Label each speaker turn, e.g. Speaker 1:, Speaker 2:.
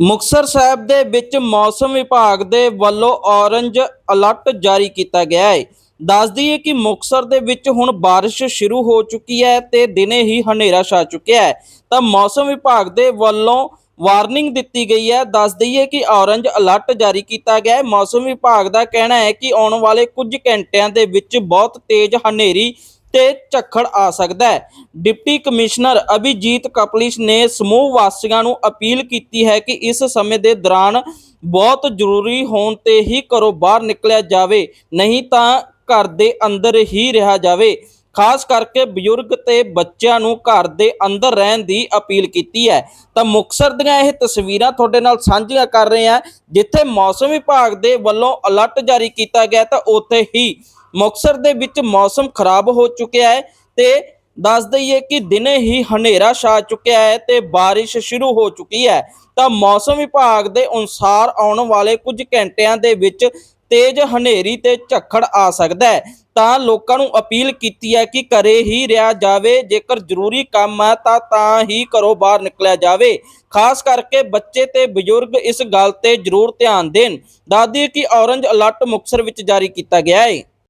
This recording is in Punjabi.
Speaker 1: ਮੁਕਤਸਰ ਸਾਹਿਬ ਦੇ ਵਿੱਚ ਮੌਸਮ ਵਿਭਾਗ ਦੇ ਵੱਲੋਂ ਔਰੰਜ ਅਲਰਟ ਜਾਰੀ ਕੀਤਾ ਗਿਆ ਹੈ ਦੱਸ ਦਈਏ ਕਿ ਮੁਕਤਸਰ ਦੇ ਵਿੱਚ ਹੁਣ بارش ਸ਼ੁਰੂ ਹੋ ਚੁੱਕੀ ਹੈ ਤੇ ਦਿਨੇ ਹੀ ਹਨੇਰਾ ਛਾ ਚੁੱਕਿਆ ਹੈ ਤਾਂ ਮੌਸਮ ਵਿਭਾਗ ਦੇ ਵੱਲੋਂ ਵਾਰਨਿੰਗ ਦਿੱਤੀ ਗਈ ਹੈ ਦੱਸ ਦਈਏ ਕਿ ਔਰੰਜ ਅਲਰਟ ਜਾਰੀ ਕੀਤਾ ਗਿਆ ਹੈ ਮੌਸਮ ਵਿਭਾਗ ਦਾ ਕਹਿਣਾ ਹੈ ਕਿ ਆਉਣ ਵਾਲੇ ਕੁਝ ਘੰਟਿਆਂ ਦੇ ਵਿੱਚ ਬਹੁਤ ਤੇਜ਼ ਹਨੇਰੀ ਤੇ ਝੱਖੜ ਆ ਸਕਦਾ ਹੈ। ਡਿਪਟੀ ਕਮਿਸ਼ਨਰ ਅਭਿਜੀਤ ਕਪਲਿਸ਼ ਨੇ ਸਮੂਹ ਵਾਸੀਆਂ ਨੂੰ ਅਪੀਲ ਕੀਤੀ ਹੈ ਕਿ ਇਸ ਸਮੇਂ ਦੇ ਦੌਰਾਨ ਬਹੁਤ ਜ਼ਰੂਰੀ ਹੋਣ ਤੇ ਹੀ ਘਰੋਂ ਬਾਹਰ ਨਿਕਲਿਆ ਜਾਵੇ, ਨਹੀਂ ਤਾਂ ਘਰ ਦੇ ਅੰਦਰ ਹੀ ਰਿਹਾ ਜਾਵੇ। ਖਾਸ ਕਰਕੇ ਬਜ਼ੁਰਗ ਤੇ ਬੱਚਿਆਂ ਨੂੰ ਘਰ ਦੇ ਅੰਦਰ ਰਹਿਣ ਦੀ ਅਪੀਲ ਕੀਤੀ ਹੈ। ਤਾਂ ਮੁਕਤਸਰ ਦੀਆਂ ਇਹ ਤਸਵੀਰਾਂ ਤੁਹਾਡੇ ਨਾਲ ਸਾਂਝੀਆਂ ਕਰ ਰਹੇ ਹਾਂ, ਜਿੱਥੇ ਮੌਸਮ ਵਿਭਾਗ ਦੇ ਵੱਲੋਂ ਅਲਰਟ ਜਾਰੀ ਕੀਤਾ ਗਿਆ ਤਾਂ ਉੱਥੇ ਹੀ ਮੁਕਤਸਰ ਦੇ ਵਿੱਚ ਮੌਸਮ ਖਰਾਬ ਹੋ ਚੁੱਕਿਆ ਹੈ ਤੇ ਦੱਸ ਦਈਏ ਕਿ ਦਿਨੇ ਹੀ ਹਨੇਰਾ ਛਾ ਚੁੱਕਿਆ ਹੈ ਤੇ ਬਾਰਿਸ਼ ਸ਼ੁਰੂ ਹੋ ਚੁੱਕੀ ਹੈ। ਤਾਂ ਮੌਸਮ ਵਿਭਾਗ ਦੇ ਅਨੁਸਾਰ ਆਉਣ ਵਾਲੇ ਕੁਝ ਘੰਟਿਆਂ ਦੇ ਵਿੱਚ ਤੇਜ਼ ਹਨੇਰੀ ਤੇ ਝੱਖੜ ਆ ਸਕਦਾ ਹੈ। ਤਾਂ ਲੋਕਾਂ ਨੂੰ ਅਪੀਲ ਕੀਤੀ ਹੈ ਕਿ ਘਰੇ ਹੀ ਰਿਹਾ ਜਾਵੇ। ਜੇਕਰ ਜ਼ਰੂਰੀ ਕੰਮ ਹੈ ਤਾਂ ਤਾਂ ਹੀ ਘਰੋਂ ਬਾਹਰ ਨਿਕਲਿਆ ਜਾਵੇ। ਖਾਸ ਕਰਕੇ ਬੱਚੇ ਤੇ ਬਜ਼ੁਰਗ ਇਸ ਗੱਲ ਤੇ ਜ਼ਰੂਰ ਧਿਆਨ ਦੇਣ। ਦੱਸਦੀ ਕਿ ਔਰੰਜ ਅਲਰਟ ਮੁਕਤਸਰ ਵਿੱਚ ਜਾਰੀ ਕੀਤਾ ਗਿਆ ਹੈ।